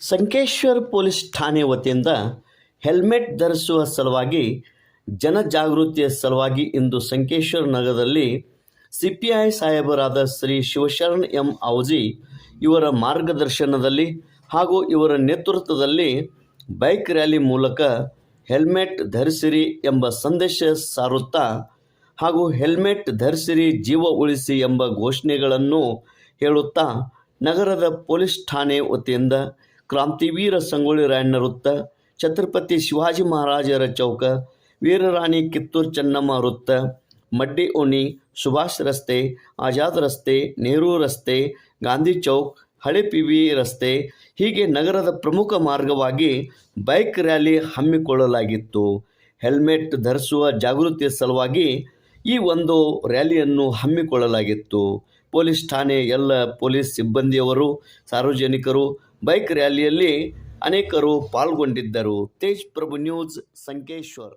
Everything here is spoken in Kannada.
ಸಂಕೇಶ್ವರ್ ಪೊಲೀಸ್ ಠಾಣೆ ವತಿಯಿಂದ ಹೆಲ್ಮೆಟ್ ಧರಿಸುವ ಸಲುವಾಗಿ, ಜನಜಾಗೃತಿಯ ಸಲುವಾಗಿ ಇಂದು ಸಂಕೇಶ್ವರ ನಗರದಲ್ಲಿ ಸಿ ಪಿ ಐ ಸಾಹೇಬರಾದ ಶ್ರೀ ಶಿವಶರಣ್ ಎಂ ಔಜಿ ಇವರ ಮಾರ್ಗದರ್ಶನದಲ್ಲಿ ಹಾಗೂ ಇವರ ನೇತೃತ್ವದಲ್ಲಿ ಬೈಕ್ ರ್ಯಾಲಿ ಮೂಲಕ ಹೆಲ್ಮೆಟ್ ಧರಿಸಿರಿ ಎಂಬ ಸಂದೇಶ ಸಾರುತ್ತಾ ಹಾಗೂ ಹೆಲ್ಮೆಟ್ ಧರಿಸಿರಿ ಜೀವ ಉಳಿಸಿ ಎಂಬ ಘೋಷಣೆಗಳನ್ನು ಹೇಳುತ್ತಾ ನಗರದ ಪೊಲೀಸ್ ಠಾಣೆ ವತಿಯಿಂದ ಕ್ರಾಂತಿವೀರ ಸಂಗೊಳ್ಳಿ ರಾಯಣ್ಣ ವೃತ್ತ, ಛತ್ರಪತಿ ಶಿವಾಜಿ ಮಹಾರಾಜರ ಚೌಕ, ವೀರರಾಣಿ ಕಿತ್ತೂರು ಚೆನ್ನಮ್ಮ ವೃತ್ತ, ಮಡ್ಡಿ ಓಣಿ, ಸುಭಾಷ್ ರಸ್ತೆ, ಆಜಾದ್ ರಸ್ತೆ, ನೆಹರು ರಸ್ತೆ, ಗಾಂಧಿ ಚೌಕ್, ಹಳೆ ಪಿ ವಿ ರಸ್ತೆ ಹೀಗೆ ನಗರದ ಪ್ರಮುಖ ಮಾರ್ಗವಾಗಿ ಬೈಕ್ ರ್ಯಾಲಿ ಹಮ್ಮಿಕೊಳ್ಳಲಾಗಿತ್ತು. ಹೆಲ್ಮೆಟ್ ಧರಿಸುವ ಜಾಗೃತಿಯ ಸಲುವಾಗಿ ಈ ಒಂದು ರ್ಯಾಲಿಯನ್ನು ಹಮ್ಮಿಕೊಳ್ಳಲಾಗಿತ್ತು. ಪೊಲೀಸ್ ಠಾಣೆ ಎಲ್ಲ ಪೊಲೀಸ್ ಸಿಬ್ಬಂದಿಯವರು, ಸಾರ್ವಜನಿಕರು ಬೈಕ್ ರ್ಯಾಲಿಯಲ್ಲಿ ಅನೇಕರು ಪಾಲ್ಗೊಂಡಿದ್ದರು. ತೇಜ್ ಪ್ರಭು ನ್ಯೂಸ್ ಸಂಕೇಶ್ವರ್.